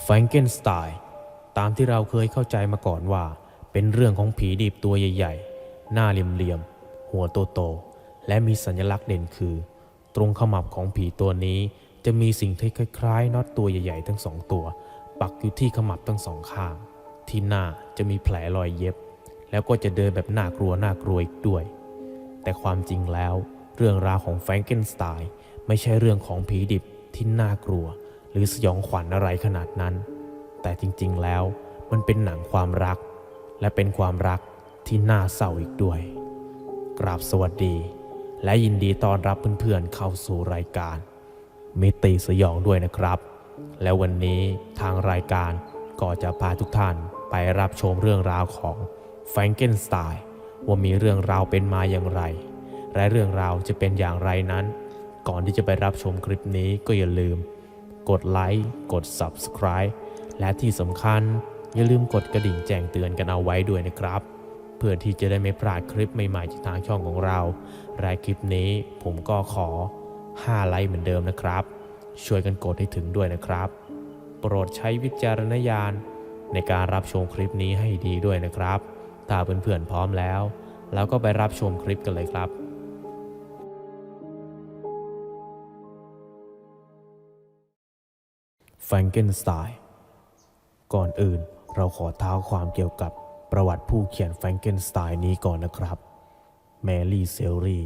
แฟรงเกนสไตน์ตามที่เราเคยเข้าใจมาก่อนว่า เป็นเรื่องของผีดิบตัวใหญ่ ๆ หน้าเหลี่ยมๆ หัวโตๆ และมีสัญลักษณ์เด่นคือ ตรงขมับของผีตัวนี้จะมีสิ่งที่คล้ายๆน็อตตัวใหญ่ ๆ ทั้งสองตัว ปักอยู่ที่ขมับทั้งสองข้าง ที่หน้าจะมีแผลรอยเย็บ แล้วก็จะเดินแบบน่ากลัวน่ากลัวอีกด้วย แต่ความจริงแล้ว เรื่องราวของแฟรงเกนสไตน์ไม่ใช่เรื่องของผีดิบที่น่ากลัว หรือสยองขวัญอะไรขนาดนั้น แต่จริงๆแล้วมันเป็นหนังความรัก และเป็นความรักที่น่าเศร้าอีกด้วย กราบสวัสดี และยินดีต้อนรับเพื่อนๆเข้าสู่รายการ มิติสยองด้วยนะครับ และวันนี้ทางรายการก็จะพาทุกท่านไปรับชมเรื่องราวของแฟรงเกนสไตน์ว่ามีเรื่องราวเป็นมาอย่างไร และเรื่องราวจะเป็นอย่างไรนั้น ก่อนที่จะไปรับชมคลิปนี้ก็อย่าลืม กดไลค์กด Subscribe และที่สำคัญอย่าลืมกดกระดิ่งแจ้งเตือนกันเอาไว้ด้วยนะครับ เพื่อที่จะได้ไม่พลาดคลิปใหม่ๆจากทางช่องของเรา รายคลิปนี้ผมก็ขอ 5 ไลค์เหมือนเดิมนะครับ ช่วยกันกดให้ถึงด้วยนะครับ โปรดใช้วิจารณญาณ ในการรับชมคลิปนี้ให้ดีด้วยนะครับ ถ้าเพื่อนๆพร้อมแล้ว แล้วก็ไปรับชมคลิปกันเลยครับ ฟรงเกนสไตน์ก่อนอื่นเราขอเท้าความเกี่ยวกับประวัติผู้เขียนแฟรงเกนสไตน์นี้ก่อนนะครับ แมรี่เซลรี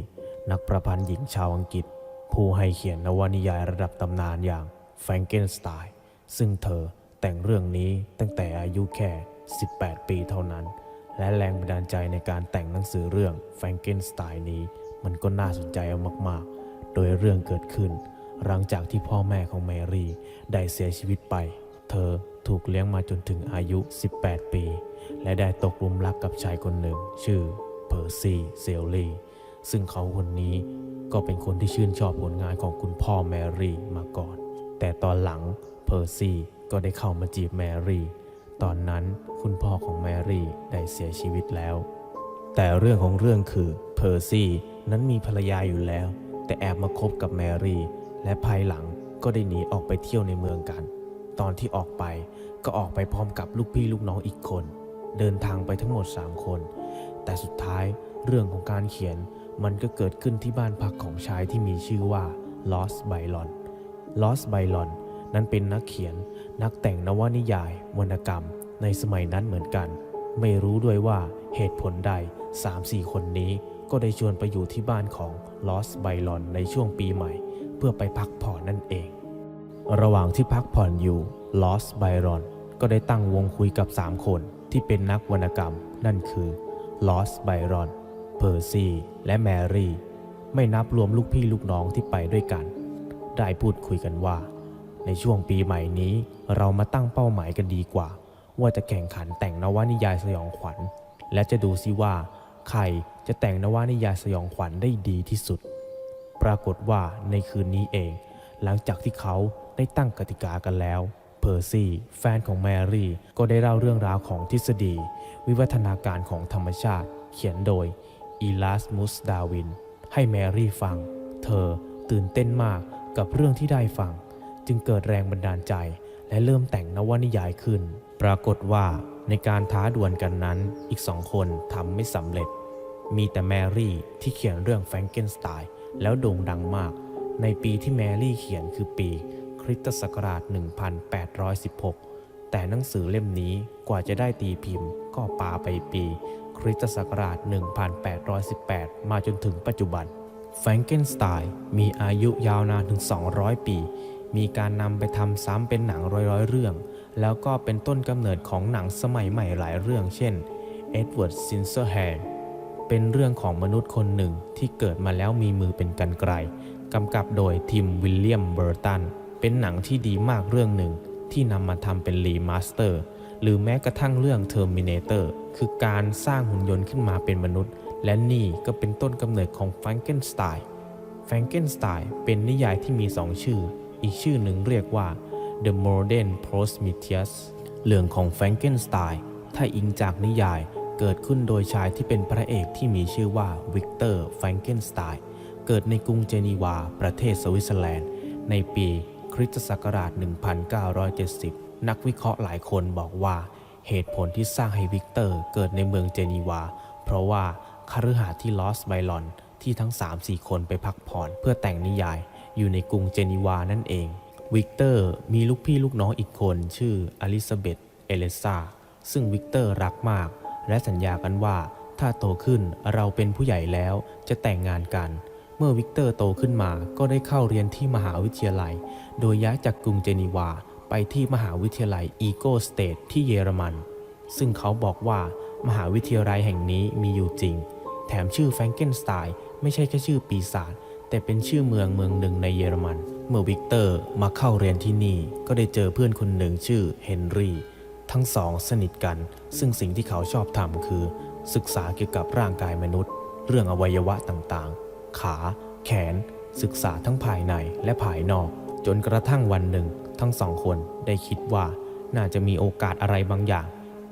นักประพันธ์หญิงชาวอังกฤษ ผู้ให้เขียนนวนิยายระดับตำนานอย่างแฟรงเกนสไตน์ซึ่งเธอแต่งเรื่องนี้ตั้งแต่อายุแค่ 18 ปีเท่านั้น และแรงบันดาลใจในการแต่งหนังสือเรื่องแฟรงเกนสไตน์นี้ มันก็น่าสนใจมากๆ โดยเรื่องเกิดขึ้น หลังจากที่พ่อแม่ของแมรี่ได้เสียชีวิตไป เธอถูกเลี้ยงมาจนถึงอายุ 18 ปี และได้ตกลุมรักกับชายคนหนึ่ง ชื่อเพอร์ซี่เซลลีซึ่งเขาคนนี้ก็เป็นคนที่ชื่นชอบผลงานของคุณพ่อแมรี่มาก่อน แต่ตอนหลังเพอร์ซี่ก็ได้เข้ามาจีบแมรี่ ตอนนั้นคุณพ่อของแมรี่ได้เสียชีวิตแล้ว แต่เรื่องของเรื่องคือเพอร์ซี่นั้นมีภรรยาอยู่แล้ว แต่แอบมาคบกับแมรี่ และภายหลังก็ได้หนีออกไปเที่ยวในเมืองกัน ตอนที่ออกไปก็ออกไปพร้อมกับลูกพี่ลูกน้องอีกคน เดินทางไปทั้งหมด 3 คน แต่สุดท้ายเรื่องของการเขียนมันก็เกิดขึ้นที่บ้านพักของชายที่มีชื่อว่าลอสไบลอน ลอสไบลอนนั้นเป็นนักเขียนนักแต่งนวนิยาย วรรณกรรม ในสมัยนั้นเหมือนกัน ไม่รู้ด้วยว่าเหตุผลใด 3-4 คนนี้ก็ได้ชวนไปอยู่ที่บ้านของลอสไบลอนในช่วงปีใหม่ เพื่อไปพักผ่อนนั่นเอง ระหว่างที่พักผ่อนอยู่ลอสไบรอนก็ได้ตั้งวงคุยกับ 3 คนที่เป็นนักวรรณกรรม นั่นคือลอสไบรอนเพอร์ซีและแมรี่ ไม่นับรวมลูกพี่ลูกน้องที่ไปด้วยกัน ได้พูดคุยกันว่า ในช่วงปีใหม่นี้เรามาตั้งเป้าหมายกันดีกว่า ว่าจะแข่งขันแต่งนวนิยายสยองขวัญ และจะดูซิว่า ใครจะแต่งนวนิยายสยองขวัญได้ดีที่สุด ปรากฏว่าในคืนนี้เอง หลังจากที่เขาได้ตั้งกติกากันแล้ว เพอร์ซี่แฟนของแมรี่ก็ได้เล่าเรื่องราวของทฤษฎี วิวัฒนาการของธรรมชาติ เขียนโดยอีลาสมุสดาวิน ให้แมรี่ฟัง เธอตื่นเต้นมากกับเรื่องที่ได้ฟัง จึงเกิดแรงบันดาลใจ และเริ่มแต่งนวนิยายขึ้น ปรากฏว่าในการท้าดวลกันนั้นอีกสองคนทำไม่สำเร็จ มีแต่แมรี่ที่เขียนเรื่องแฟรงเกนสไตน์ แล้วโด่งดังมาก ในปีที่แมรี่เขียนคือปีคริสตศักราช 1816 แต่หนังสือเล่มนี้กว่าจะได้ตีพิมพ์ ก็ปาไปปี คริสตศักราช 1818 มาจนถึงปัจจุบันแฟรงเกนสไตน์มีอายุยาวนานถึง 200 ปี มีการนำไปทำซ้ำเป็นหนังร้อยๆเรื่อง แล้วก็เป็นต้นกำเนิดของหนังสมัยใหม่หลายเรื่อง เช่นเอ็ดเวิร์ดซินเซอร์แฮ เป็นเรื่องของมนุษย์คนหนึ่งที่เกิดมาแล้วมีมือเป็นกันไกรกำกับโดยทิมวิลเลียมเบอร์ตัน เป็นหนังที่ดีมากเรื่องหนึ่งที่นำมาทำเป็นรีมาสเตอร์ หรือแม้กระทั่งเรื่อง Terminator คือการสร้างหุ่นยนต์ขึ้นมาเป็นมนุษย์ และนี่ก็เป็นต้นกำเนิดของแฟรงเกนสไตน์แฟรงเกนสไตน์เป็นนิยายที่มีสองชื่อ อีกชื่อหนึ่งเรียกว่า The Modern Prometheus เรื่องของแฟรงเกนสไตน์ถ้าอิงจากนิยาย เกิดขึ้นโดยชายที่เป็นพระเอกที่มีชื่อว่าวิกเตอร์แฟรงเกนสไตน์เกิดในกรุงเจนีวา ประเทศสวิตเซอร์แลนด์ ในปีคริสตศักราช 1970 นักวิเคราะห์หลายคนบอกว่า เหตุผลที่สร้างให้วิกเตอร์เกิดในเมืองเจนีวา เพราะว่าคฤหาสน์ที่ลอสไบลอนที่ทั้ง 3-4 คนไปพักผ่อนเพื่อแต่งนิยาย อยู่ในกรุงเจนีวานั่นเองวิกเตอร์มีลูกพี่ลูกน้องอีกคน ชื่ออลิซาเบธเอเลซาซึ่งวิกเตอร์รักมาก และสัญญากันว่าถ้าโตขึ้นเราเป็นผู้ใหญ่แล้วจะแต่งงานกัน เมื่อวิกเตอร์โตขึ้นมาก็ได้เข้าเรียนที่มหาวิทยาลัย โดยย้ายจากกรุงเจนีวาไปที่มหาวิทยาลัยอีโกสเตทที่เยอรมัน ซึ่งเขาบอกว่ามหาวิทยาลัยแห่งนี้มีอยู่จริง แถมชื่อแฟรงเกนสไตน์ไม่ใช่แค่ชื่อปีศาจแต่เป็นชื่อเมืองเมืองหนึ่งในเยอรมัน เมื่อวิกเตอร์มาเข้าเรียนที่นี่ก็ได้เจอเพื่อนคนหนึ่งชื่อเฮนรี่ ทั้งสองสนิทกัน ซึ่งสิ่งที่เขาชอบทำคือ ศึกษาเกี่ยวกับร่างกายมนุษย์ เรื่องอวัยวะต่างๆ ขา แขน ศึกษาทั้งภายในและภายนอก จนกระทั่งวันหนึ่ง ทั้งสองคนได้คิดว่า น่าจะมีโอกาสอะไรบางอย่าง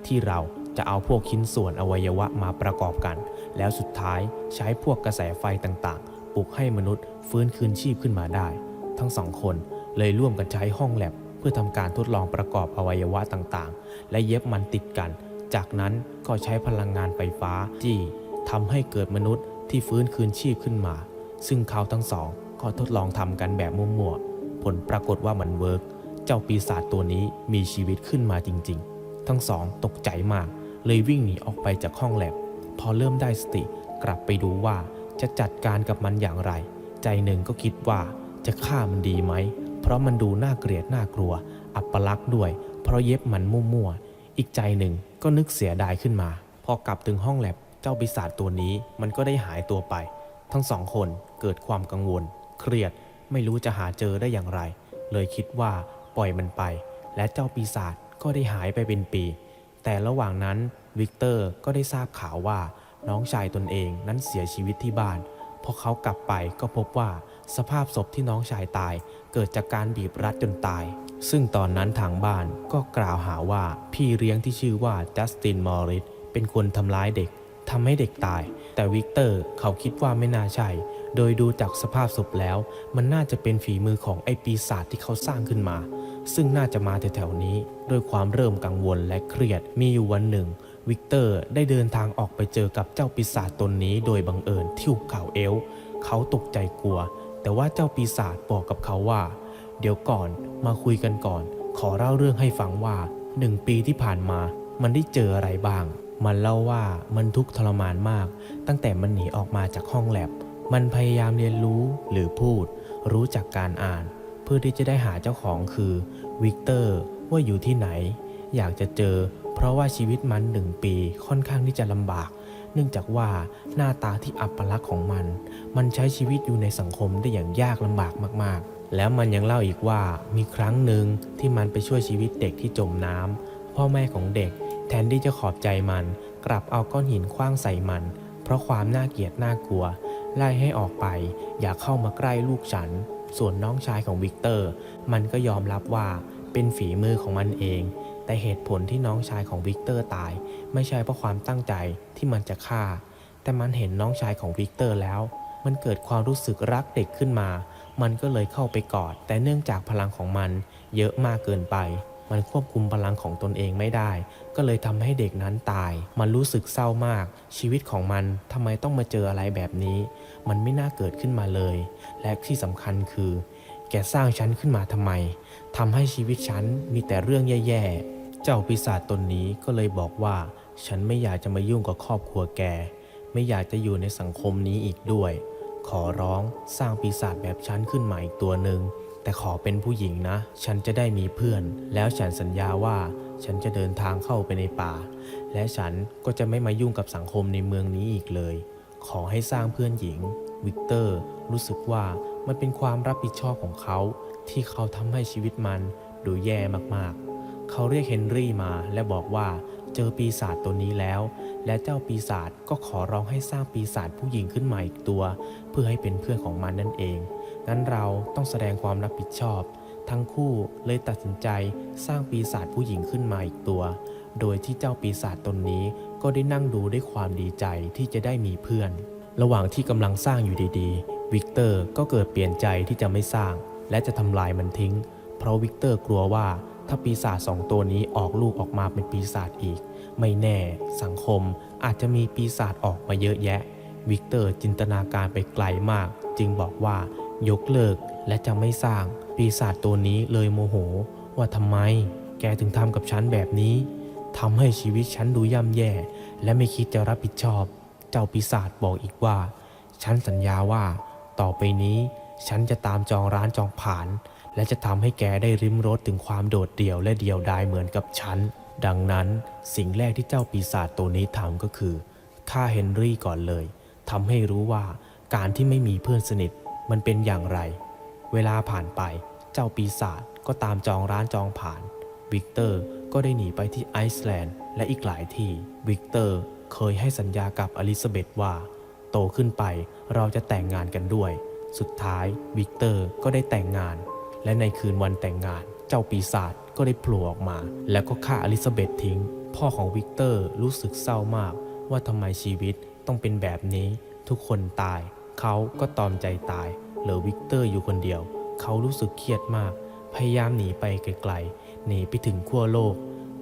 ที่เราจะเอาพวกชิ้นส่วนอวัยวะมาประกอบกัน แล้วสุดท้ายใช้พวกกระแสไฟต่างๆ ปลุกให้มนุษย์ฟื้นคืนชีพขึ้นมาได้ ทั้งสองคนเลยร่วมกันใช้ห้องแลบ พื่อทำการทดลองประกอบอวัยวะต่างๆ และเย็บมันติดกัน จากนั้นก็ใช้พลังงานไฟฟ้าที่ทำให้เกิดมนุษย์ที่ฟื้นคืนชีพขึ้นมา ซึ่งเขาทั้งสองก็ทดลองทำกันแบบมั่วๆ ผลปรากฏว่ามันเวิร์ก เจ้าปีศาจตัวนี้มีชีวิตขึ้นมาจริงๆ ทั้งสองตกใจมาก เลยวิ่งหนีออกไปจากห้องแลบ พอเริ่มได้สติกลับไปดูว่าจะจัดการกับมันอย่างไร ใจหนึ่งก็คิดว่าจะฆ่ามันดีไหม เพราะมันดูน่าเกลียดน่ากลัว อัปลักษณ์ด้วย เพราะเย็บมันมั่วๆอีกใจหนึ่งก็นึกเสียดายขึ้นมา พอกลับถึงห้องแลบเจ้าปีศาจตัวนี้มันก็ได้หายตัวไป ทั้งสองคนเกิดความกังวล เครียดไม่รู้จะหาเจอได้อย่างไร เลยคิดว่าปล่อยมันไป และเจ้าปีศาจก็ได้หายไปเป็นปี แต่ระหว่างนั้นวิกเตอร์ก็ได้ทราบข่าวว่าน้องชายตนเองนั้นเสียชีวิตที่บ้าน พอเขากลับไปก็พบว่าสภาพศพที่น้องชายตาย เกิดจากการบีบรัดจนตาย ซึ่งตอนนั้นทางบ้านก็กล่าวหาว่าพี่เลี้ยงที่ชื่อว่าจัสตินมอริสเป็นคนทำร้ายเด็กทำให้เด็กตาย แต่วิกเตอร์เขาคิดว่าไม่น่าใช่ โดยดูจากสภาพศพแล้ว มันน่าจะเป็นฝีมือของไอปีศาจที่เขาสร้างขึ้นมา ซึ่งน่าจะมาแถวๆนี้ ด้วยความเริ่มกังวลและเครียดมีอยู่วันหนึ่ง วิกเตอร์ได้เดินทางออกไปเจอกับเจ้าปีศาจตนนี้โดยบังเอิญที่หุบเขาเอลเขาตกใจกลัว แต่ว่าเจ้าปีศาจบอกกับเขาว่า เดี๋ยวก่อนมาคุยกันก่อน ขอเล่าเรื่องให้ฟังว่าหนึ่งปีที่ผ่านมา มันได้เจออะไรบ้าง มันเล่าว่ามันทุกข์ทรมานมาก ตั้งแต่มันหนีออกมาจากห้องแลบ มันพยายามเรียนรู้หรือพูด รู้จักการอ่าน เพื่อที่จะได้หาเจ้าของคือวิกเตอร์ว่าอยู่ที่ไหน อยากจะเจอ เพราะว่าชีวิตมันหนึ่งปีค่อนข้างที่จะลำบาก เนื่องจากว่าหน้าตาที่อัปลักษณ์ของมัน มันใช้ชีวิตอยู่ในสังคมได้อย่างยากลำบากมาก ๆ แล้วมันยังเล่าอีกว่ามีครั้งหนึ่งที่มันไปช่วยชีวิตเด็กที่จมน้ำพ่อแม่ของเด็ก แทนที่จะขอบใจมัน กลับเอาก้อนหินคว้างใส่มัน เพราะความน่าเกลียดน่ากลัว ไล่ให้ออกไป อย่าเข้ามาใกล้ลูกฉัน ส่วนน้องชายของวิกเตอร์ มันก็ยอมรับว่าเป็นฝีมือของมันเอง แต่เหตุผลที่น้องชายของวิกเตอร์ตาย ไม่ใช่เพราะความตั้งใจที่มันจะฆ่า แต่มันเห็นน้องชายของวิกเตอร์แล้ว มันเกิดความรู้สึกรักเด็กขึ้นมา มันก็เลยเข้าไปกอด แต่เนื่องจากพลังของมัน เยอะมากเกินไป มันควบคุมพลังของตนเองไม่ได้ ก็เลยทำให้เด็กนั้นตาย มันรู้สึกเศร้ามาก ชีวิตของมันทำไมต้องมาเจออะไรแบบนี้ มันไม่น่าเกิดขึ้นมาเลย และที่สำคัญคือ แกสร้างฉันขึ้นมาทำไมทำให้ชีวิตฉันมีแต่เรื่องแย่ๆ เจ้าปีศาจตนนี้ก็เลยบอกว่า ฉันไม่อยากจะมายุ่งกับครอบครัวแก ไม่อยากจะอยู่ในสังคมนี้อีกด้วย ขอร้องสร้างปีศาจแบบฉันขึ้นมาอีกตัวหนึ่งแต่ขอเป็นผู้หญิงนะ ฉันจะได้มีเพื่อน แล้วฉันสัญญาว่าฉันจะเดินทางเข้าไปในป่า และฉันก็จะไม่มายุ่งกับสังคมในเมืองนี้อีกเลย ขอให้สร้างเพื่อนหญิง วิกเตอร์รู้สึกว่ามันเป็นความรับผิดชอบของเขา ที่เขาทำให้ชีวิตมันดูแย่มากๆ เขาเรียกเฮนรี่มาและบอกว่าเจอปีศาจตัวนี้แล้ว และเจ้าปีศาจก็ขอร้องให้สร้างปีศาจผู้หญิงขึ้นมาอีกตัว เพื่อให้เป็นเพื่อนของมันนั่นเอง งั้นเราต้องแสดงความรับผิดชอบ ทั้งคู่เลยตัดสินใจสร้างปีศาจผู้หญิงขึ้นมาอีกตัว โดยที่เจ้าปีศาจตนนี้ก็ได้นั่งดูด้วยความดีใจที่จะได้มีเพื่อน ระหว่างที่กำลังสร้างอยู่ดีๆ วิกเตอร์ก็เกิดเปลี่ยนใจที่จะไม่สร้าง และจะทำลายมันทิ้ง เพราะวิกเตอร์กลัวว่า ถ้าปีศาจสองตัวนี้ออกลูกออกมาเป็นปีศาจอีก ไม่แน่สังคมอาจจะมีปีศาจออกมาเยอะแยะ วิกเตอร์จินตนาการไปไกลมาก จึงบอกว่ายกเลิกและจะไม่สร้าง ปีศาจตัวนี้เลยโมโห ว่าทำไม แกถึงทำกับฉันแบบนี้ทำให้ชีวิตฉันดูย่ำแย่ และไม่คิดจะรับผิดชอบ เจ้าปีศาจบอกอีกว่า ฉันสัญญาว่า ต่อไปนี้ ฉันจะตามจองร้านจองผ่าน และจะทำให้แกได้ริมรสถึงความโดดเดี่ยวและเดียวดายเหมือนกับฉัน ดังนั้นสิ่งแรกที่เจ้าปีศาจตัวนี้ทำก็คือฆ่าเฮนรี่ก่อนเลยทำให้รู้ว่าการที่ไม่มีเพื่อนสนิทมันเป็นอย่างไร เวลาผ่านไปเจ้าปีศาจก็ตามจองร้านจองผ่าน วิกเตอร์ก็ได้หนีไปที่ไอซ์แลนด์และอีกหลายที่ วิกเตอร์เคยให้สัญญากับอลิซาเบธว่า โตขึ้นไปเราจะแต่งงานกันด้วย สุดท้ายวิกเตอร์ก็ได้แต่งงาน และในคืนวันแต่งงาน เจ้าปีศาจก็ได้โผล่ออกมา แล้วก็ฆ่าอลิซาเบธทิ้ง พ่อของวิกเตอร์รู้สึกเศร้ามาก ว่าทำไมชีวิตต้องเป็นแบบนี้ ทุกคนตาย เขาก็ตอมใจตาย เหลือวิกเตอร์อยู่คนเดียว เขารู้สึกเครียดมาก พยายามหนีไปไกลๆหนีไปถึงขั้วโลก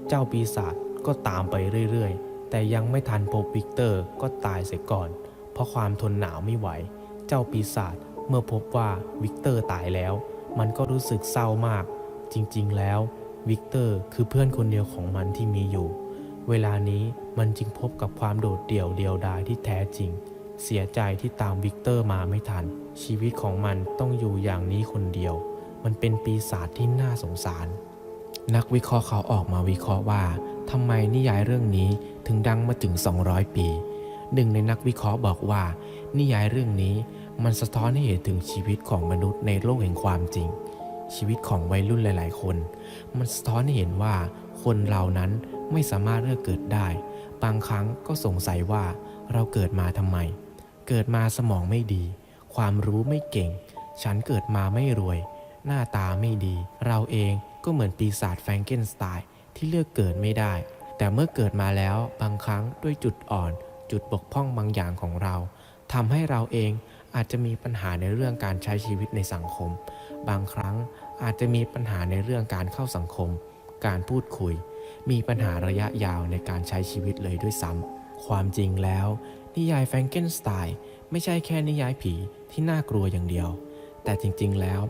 เจ้าปีศาจก็ตามไปเรื่อยๆ แต่ยังไม่ทันพบวิกเตอร์ก็ตายเสียก่อน เพราะความทนหนาวไม่ไหว เจ้าปีศาจเมื่อพบว่าวิกเตอร์ตายแล้ว มันก็รู้สึกเศร้ามาก จริงๆ แล้ววิกเตอร์คือเพื่อนคนเดียวของมันที่มีอยู่ เวลานี้มันจึงพบกับความโดดเดี่ยวเดียวดายที่แท้จริง เสียใจที่ตามวิกเตอร์มาไม่ทัน ชีวิตของมันต้องอยู่อย่างนี้คนเดียว มันเป็นปีศาจที่น่าสงสาร นักวิเคราะห์เขาออกมาวิเคราะห์ว่าทำไมนิยายเรื่องนี้ถึงดังมาถึง 200 ปี หนึ่งในนักวิเคราะห์บอกว่า นิยายเรื่องนี้มันสะท้อนให้เห็นถึงชีวิตของมนุษย์ในโลกแห่งความจริง ชีวิตของวัยรุ่นหลาย ๆ คน มันสะท้อนให้เห็นว่าคนเรานั้นไม่สามารถเลือกเกิดได้ บางครั้งก็สงสัยว่าเราเกิดมาทำไม เกิดมาสมองไม่ดี ความรู้ไม่เก่ง ฉันเกิดมาไม่รวย หน้าตาไม่ดี เราเองก็เหมือนปีศาจแฟรงเกนสไตน์ที่เลือกเกิดไม่ได้ แต่เมื่อเกิดมาแล้วบางครั้งด้วยจุดอ่อน จุดบกพร่องบางอย่างของเราทำให้เราเองอาจจะมีปัญหาในเรื่องการใช้ชีวิตในสังคม บางครั้งอาจจะมีปัญหาในเรื่องการเข้าสังคม การพูดคุย มีปัญหาระยะยาวในการใช้ชีวิตเลยด้วยซ้ำความจริงแล้ว นิยายแฟรงเกนสไตน์ไม่ใช่แค่นิยายผีที่น่ากลัวอย่างเดียว แต่จริงๆแล้ว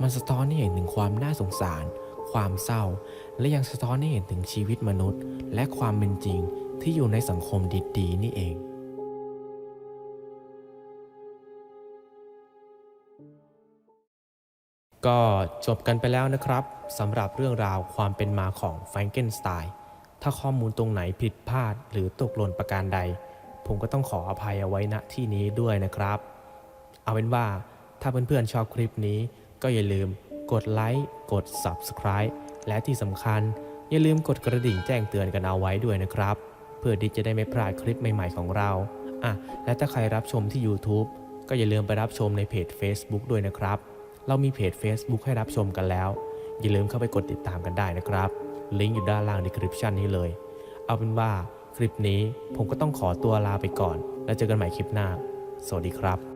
มันสะท้อนให้เห็นถึงความน่าสงสาร ความเศร้า และยังสะท้อนให้เห็นถึงชีวิตมนุษย์ และความเป็นจริง ที่อยู่ในสังคมดีๆ นี่เองก็จบกันไปแล้วนะครับสำหรับเรื่องราวความเป็นมาของแฟรงเกนสไตน์ถ้าข้อมูลตรงไหนผิดพลาดหรือตกหล่นประการใด ผมก็ต้องขออภัยเอาไว้ณที่นี้ด้วยนะครับ เอาเป็นว่าถ้าเพื่อนๆชอบคลิปนี้ ก็อย่าลืมกดไลค์กด Subscribe และที่สำคัญ อย่าลืมกดกระดิ่งแจ้งเตือนกันเอาไว้ด้วยนะครับ เพื่อที่จะได้ไม่พลาดคลิปใหม่ๆของเราอะและถ้าใครรับชมที่ YouTube ก็อย่าลืมไปรับชมในเพจ Facebook ด้วยนะครับ เรามีเพจ Facebook ให้รับชมกันแล้ว อย่าลืมเข้าไปกดติดตามกันได้นะครับ ลิงก์อยู่ด้านล่างในคลิปชั่นนี้เลย เอาเป็นว่าคลิปนี้ผมก็ต้องขอตัวลาไปก่อน แล้วเจอกันใหม่คลิปหน้า สวัสดีครับ